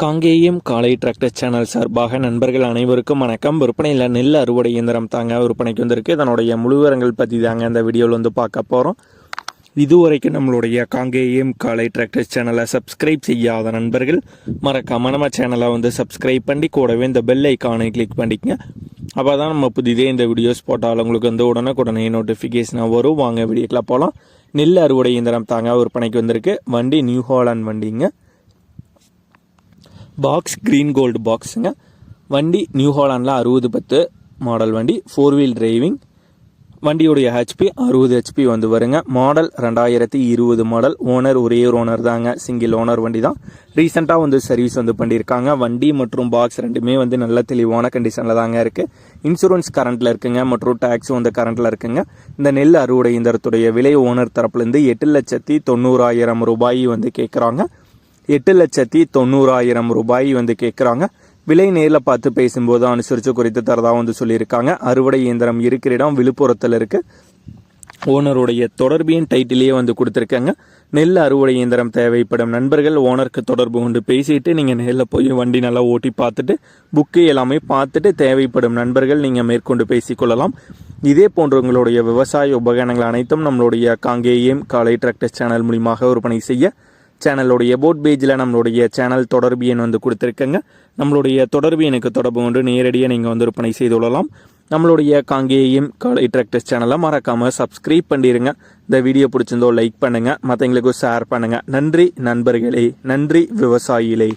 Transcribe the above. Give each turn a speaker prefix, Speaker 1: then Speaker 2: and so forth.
Speaker 1: காங்கேயம் காலை tractor channel சார்பாக நண்பர்கள் அனைவருக்கும் வணக்கம். விற்பனையில் நெல் அறுவடை இயந்திரம் தாங்க விற்பனைக்கு வந்திருக்கு. இதனுடைய முழுவரங்கள் பற்றி தாங்க இந்த வீடியோவில் வந்து பார்க்க போகிறோம் இதுவரைக்கும் நம்மளுடைய காங்கேயம் காலை டிராக்டர் சேனலை சப்ஸ்கிரைப் செய்யாத நண்பர்கள் மறக்காம நம்ம சேனலை வந்து சப்ஸ்கிரைப் பண்ணி கூடவே இந்த பெல் ஐக்கானை கிளிக் பண்ணிக்கங்க. அப்போ தான் நம்ம புதிதே இந்த வீடியோஸ் போட்டால் உங்களுக்கு வந்து உடனுக்குடனே நோட்டிஃபிகேஷனாக வரும். வாங்க வீடியோக்கெலாம் போகலாம் நெல் அறுவடை இயந்திரம் தாங்க விற்பனைக்கு வந்திருக்கு. வண்டி நியூ ஹாலண்ட் வண்டிங்க. பாக்ஸ் க்ரீன் கோல்டு பாக்ஸுங்க வண்டி நியூ ஹாலாண்டில் அறுபது பத்து மாடல் வண்டி ஃபோர் வீல் டிரைவிங் வண்டியுடைய ஹெச்பி அறுபது ஹெச்பி வந்து வருங்க. மாடல் ரெண்டாயிரத்தி இருபது மாடல் ஓனர் ஒரே ஒரு ஓனர் தாங்க. சிங்கிள் ஓனர் வண்டி தான். ரீசெண்டாக வந்து சர்வீஸ் வந்து பண்ணியிருக்காங்க. வண்டி மற்றும் பாக்ஸ் ரெண்டுமே வந்து நல்ல தெளிவான கண்டிஷனில் தாங்க இருக்குது இன்சூரன்ஸ் கரண்ட்டில் இருக்குங்க. மற்றும் டேக்ஸும் வந்து கரண்ட்டில் இருக்குங்க. இந்த நெல் அறுவடை இயந்திரத்துடைய விலை ஓனர் தரப்புலேருந்து எட்டு லட்சத்தி தொண்ணூறாயிரம் ரூபாய் வந்து கேட்குறாங்க எட்டு லட்சத்தி தொண்ணூறாயிரம் ரூபாய் வந்து கேட்குறாங்க விலை நேரில் பார்த்து பேசும்போது அனுசரித்து குறித்து தரதாக வந்து சொல்லியிருக்காங்க. அறுவடை இயந்திரம் இருக்கிற இடம் விழுப்புரத்தில் இருக்குது ஓனருடைய தொடர்பின் டைட்டிலேயே வந்து கொடுத்துருக்காங்க. நெல் அறுவடை இயந்திரம் தேவைப்படும் நண்பர்கள் ஓனருக்கு தொடர்பு கொண்டு பேசிட்டு நீங்கள் நேரில் போய் வண்டி நல்லா ஓட்டி பார்த்துட்டு புக்கு எல்லாமே பார்த்துட்டு தேவைப்படும் நண்பர்கள் நீங்கள் மேற்கொண்டு பேசிக்கொள்ளலாம். இதே போன்ற உங்களுடைய விவசாய உபகரணங்கள் அனைத்தும் நம்மளுடைய காங்கேயம் காலை டிராக்டர் சேனல் மூலியமாக விற்பனை செய்ய சேனலோடைய போட் பேஜில் நம்மளுடைய சேனல் தொடர்பு எண் வந்து கொடுத்துருக்கங்க. நம்மளுடைய தொடர்பு எனக்கு தொடர்பு கொண்டு நேரடியாக நீங்கள் வந்து விற்பனை செய்து கொள்ளலாம். நம்மளுடைய காங்கேயம் காலை டிராக்டர்ஸ் சேனலை மறக்காமல் சப்ஸ்கிரைப் பண்ணிடுங்க இந்த வீடியோ பிடிச்சிருந்தோ லைக் பண்ணுங்கள் மற்றவங்களுக்கும் ஷேர் பண்ணுங்கள் நன்றி நண்பர்களே. நன்றி விவசாயிகளே.